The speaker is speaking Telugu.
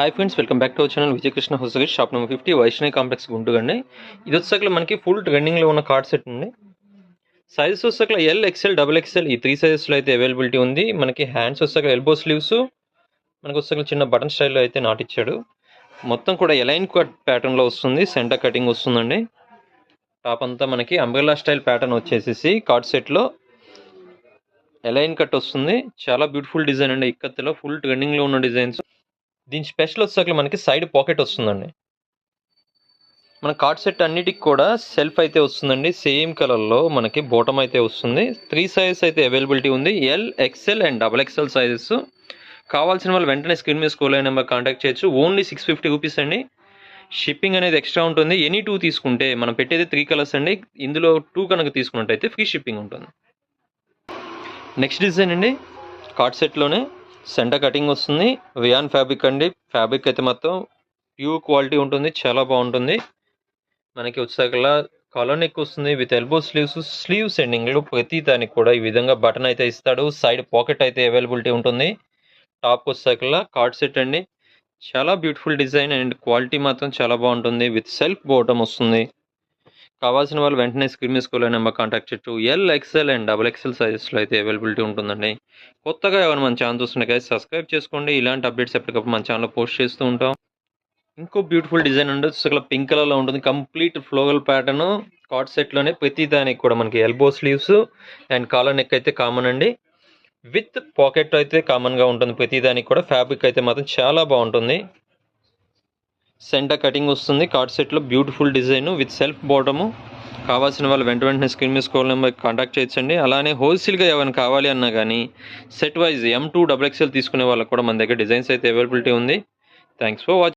Hi friends welcome back to our channel Vijayakrishna హుసగిరి shop number fifty Vaishnavi complex Guntur ఇది వచ్చేసరికి మనకి ఫుల్ ట్రెండింగ్లో ఉన్న కార్డ్ సెట్ ఉంది. సైజెస్ వచ్చేసరికి ఎల్ ఎక్స్ఎల్ డబుల్ ఎక్స్ఎల్ ఈ త్రీ సైజెస్లో అయితే అవైలబిలిటీ ఉంది. మనకి హ్యాండ్స్ వచ్చాక ఎల్బో స్లీవ్స్ మనకు వచ్చేసరికి చిన్న బటన్ స్టైల్లో అయితే నాటిచ్చాడు మొత్తం కూడా ఎలైన్ కట్ ప్యాటర్న్లో వస్తుంది సెంటర్ కటింగ్ వస్తుందండి. టాప్ అంతా మనకి అంబ్రెల్లా స్టైల్ ప్యాటర్న్ వచ్చేసేసి కార్డ్ సెట్లో ఎలైన్ కట్ వస్తుంది. చాలా బ్యూటిఫుల్ డిజైన్ అండి ఇక్కత్తులో ఫుల్ ట్రెండింగ్లో ఉన్న డిజైన్స్ దీని స్పెషల్ వచ్చేసరికి మనకి సైడ్ పాకెట్ వస్తుందండి. మన కార్డ్ సెట్ అన్నిటికి కూడా సెల్ఫ్ అయితే వస్తుందండి. సేమ్ కలర్లో మనకి బోటమ్ అయితే వస్తుంది. త్రీ సైజెస్ అయితే అవైలబిలిటీ ఉంది. L XL and double XL sizes కావాల్సిన వాళ్ళు వెంటనే స్క్రీన్ మీద స్కూల్ నెంబర్ కాంటాక్ట్ చేయొచ్చు. ఓన్లీ సిక్స్ ఫిఫ్టీ రూపీస్ అండి. షిప్పింగ్ అనేది ఎక్స్ట్రా ఉంటుంది. ఎనీ టూ తీసుకుంటే మనం పెట్టేది త్రీ కలర్స్ అండి. ఇందులో టూ కనుక తీసుకున్నట్టయితే ఫ్రీ షిప్పింగ్ ఉంటుంది. నెక్స్ట్ డిజైన్ అండి. కార్డ్ సెట్లోనే సెంటర్ కటింగ్ వస్తుంది. వియాన్ ఫ్యాబ్రిక్ అండి. ఫ్యాబ్రిక్ అయితే మొత్తం ప్యూర్ క్వాలిటీ ఉంటుంది. చాలా బాగుంటుంది. మనకి వచ్చేసరికల్లా కాలర్ నెక్ వస్తుంది. విత్ ఎల్బో స్లీవ్స్ స్లీవ్స్ ఎండింగ్లో ప్రతి దానికి కూడా ఈ విధంగా బటన్ అయితే ఇస్తాడు. సైడ్ పాకెట్ అయితే అవైలబిలిటీ ఉంటుంది. టాప్కి వచ్చేసరికల్లా కార్డ్ సెట్ అండి. చాలా బ్యూటిఫుల్ డిజైన్ అండ్ క్వాలిటీ మాత్రం చాలా బాగుంటుంది. విత్ సెల్ఫ్ బోటం వస్తుంది. కావాల్సిన వాళ్ళు వెంటనే స్క్రీన్ మీద స్కూల్ నెంబర్ కాంటాక్ట్ చేయొచ్చు L XL and double XL సైజెస్లో అయితే అవైలబిలిటీ ఉంటుందండి. కొత్తగా ఎవరు మన ఛానల్ చూస్తుండే కదా సబ్స్క్రైబ్ చేసుకోండి. ఇలాంటి అప్డేట్స్ ఎప్పటికప్పుడు మన ఛానల్లో పోస్ట్ చేస్తూ ఉంటాం. ఇంకో బ్యూటిఫుల్ డిజైన్ ఉండదు అసలు పింక్ కలర్లో ఉంటుంది. కంప్లీట్ ఫ్లోగల్ ప్యాటర్న్ కాట్ సెట్లోనే ప్రతి దానికి కూడా మనకి elbow sleeves and collar neck అయితే కామన్ అండి. విత్ పాకెట్ అయితే కామన్గా ఉంటుంది. ప్రతి దానికి కూడా ఫ్యాబ్రిక్ అయితే మాత్రం చాలా బాగుంటుంది. సెంటర్ కటింగ్ వస్తుంది. కార్డ్ సెట్లో beautiful design with self bottom. కావాల్సిన వాళ్ళు వెంట వెంటనే స్క్రీన్ మీద స్కోల్ నెంబర్ కాంటాక్ట్ చేయొచ్చండి అలానే హోల్సేల్గా ఏమైనా కావాలి అన్నా కానీ set wise M to double XL తీసుకునే వాళ్ళకి కూడా మన దగ్గర డిజైన్స్ అయితే అవైలబిలిటీ ఉంది. Thanks for watching